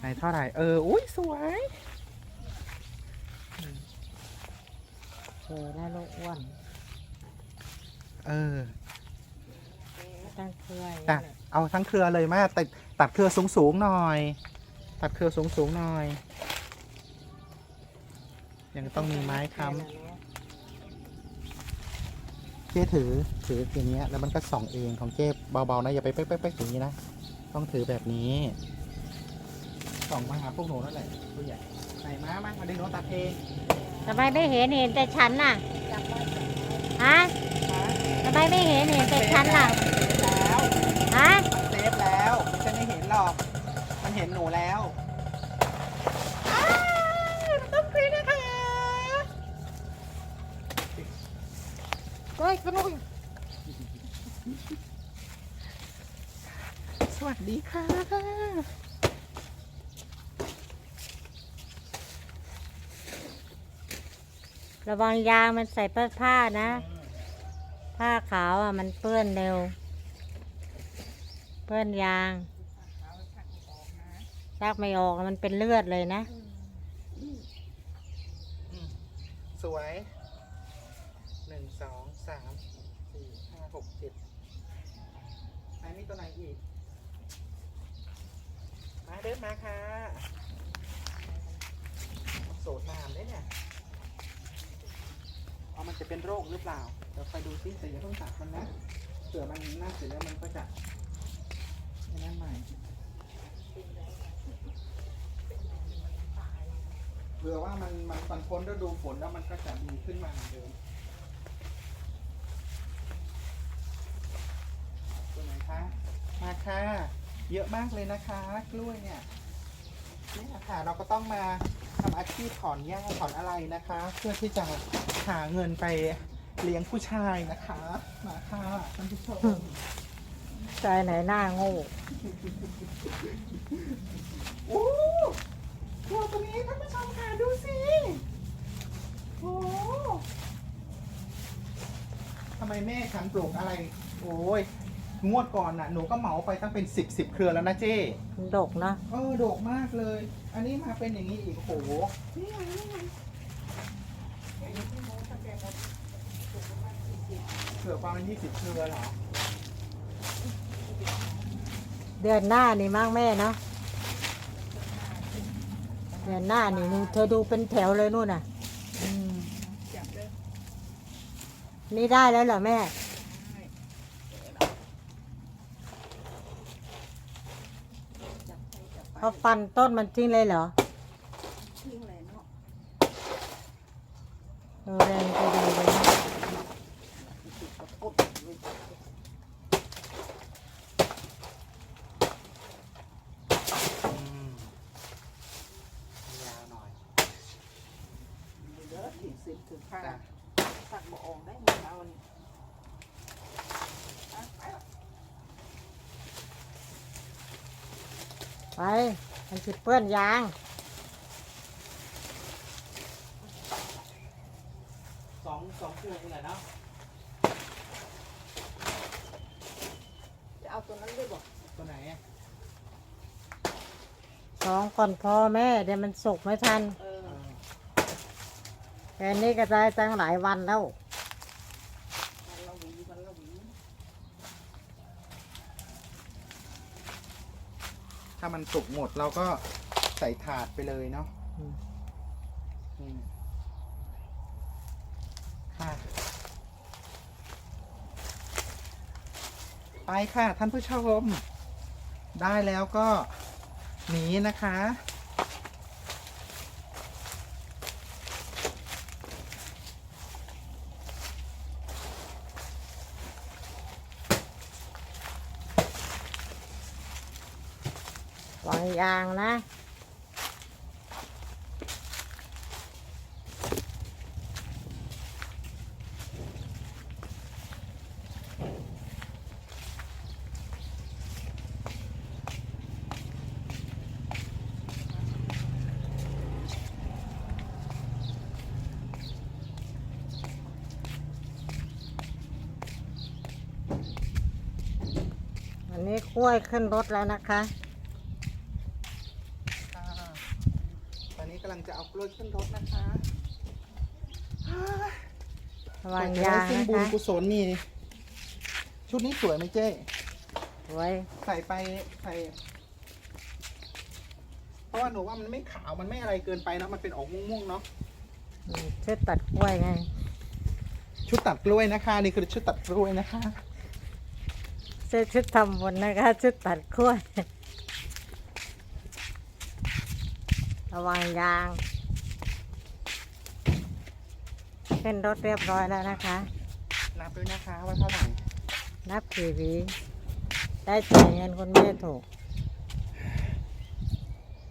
ไหนเท่าไหร่ เออ อุ้ยสวยเจอแล้วลูกอ้วนเออตั้งเครื่อยจ้ะเอาทั้งเครือเลยแม่ตัดตัดเครือสูงสูงๆหน่อย ตัดเครือสูงสูงๆหน่อย ยังต้องมีไม้ค้ำเจ๊ถือถืออย่างเงี้ยแล้วมันก็ส่องเองของเจ๊เบาๆนะอย่าไปเป๊กๆๆอย่างนี้นะต้องถือแบบนี้ ส่องมาหาพวกหนูนั่นแหละผู้ใหญ่ไหนม้ามามาดึงโน้ตตัดเองทำไมไม่เห็นเห็นแต่ฉันน่ะฮะทำไมไม่เห็นเห็นแต่ฉันล่ะแล้วฮะมันเซฟแล้วมันจะไม่เห็นหรอก มันเห็นหนูแล้วต้องคุยนะคะก้อยกระนุยสวัสดีค่ะ ระวังยางมันใส่ผ้านะ ผ้าขาวอะมันเปื้อนเร็ว เปื้อนยางซักไม่ออกมันเป็นเลือดเลยนะ สวยหนึ่งสองสามสี่ห้าหกเจ็ดไหนมีตัวไหนอีก มาเดินมาค่ะโสดนามได้เนี่ย จะเป็นโรคหรือเปล่าเดี๋ยวไปดูซิแต่อย่าเพิ่งตัดมันนะเผื่อมันน่าเสร็จแล้วมันก็จะนนั่นใหม่เผื่อว่ามันมันมันพ้นฤดูฝนแล้วมันก็จะดีขึ้นมาเหมือนเดิมตัวไหนคะมาค่ะเยอะมากเลยนะคะ กล้วยเนี่ยนี่ค่ะเราก็ต้องมา ทำอาชีพถอนหญ้าถอนอะไรนะคะ เพื่อที่จะหาเงินไปเลี้ยงผู้ชายนะคะมาค่ะท่านผู้ชมใจไหนหน้าโง่โอ้กล้วยตัวนี้ท่านผู้ชมค่ะดูสิโอ้ทำไมแม่ฉันปลูกอะไร โอ้ย งวดก่อนน่ะหนูก็เหมาไปตั้งเป็นสิบสิบเครือแล้วนะเจ้มันดกเนาะเออโดกมากเลย อันนี้มาเป็นอย่างนี้อีกโอ้โหนี่ไงนี่ไงเกือบประมาณยี่สิบเครือเหรอเดือนหน้านี่มั่งแม่เนาะเดือนหน้านี่นูเธอดูเป็นแถวเลยนู่นน่ะอืมนี่ได้แล้วเหรอแม่ เขาฟันต้นมันทิ้งเลยเหรอทิ้งเลยเนาะเออแรงจะดีเลยนะอืมยาวหน่อยเยอะสี่สิบถึงห้าจ้ะสักบ่ออกได้หมดเอานี่ ไปมันสิเปื้อนยางสองสองเครือนี่แหละเนาะจะเอาตัวนั้นด้วยบอกตัวไหนอะสองก่อนพอแม่เดี๋ยวมันสุกไม่ทันเออเออ แค่นี้ก็ได้ตั้งหลายวันแล้ว มันละหวีมันละหวี ถ้ามันสุกหมดเราก็ใส่ถาดไปเลยเนาะอืมอืมค่ะไปค่ะท่านผู้ชม ได้แล้วก็หนีนะคะ วางยางนะอันนี้กล้วยขึ้นรถแล้วนะคะ กำลั งจะเอากล้วยขึ้นรถนะคะระวังยางซึ่งนะบุญคะกุศลนี่ ชุดนี้สวยไหมเจ๊สวยใส่ไปใส่เพราะว่าหนูว่ามันไม่ขาวมันไม่อะไรเกินไปเนอะมันเป็นออกม่วงๆเนาะอืมชุดตัดกล้วยไง ชุดตัดกล้วยนะคะ นี่คือชุดตัดกล้วยนะคะเสื้อชุดทำบุญนะคะ ชุดตัดกล้วย ระวังยาง ขึ้นรถเรียบร้อยแล้วนะคะ นับด้วยนะคะว่าเท่าไหร่ นับกี่หวีได้จ่ายเงินคุณแม่ถูก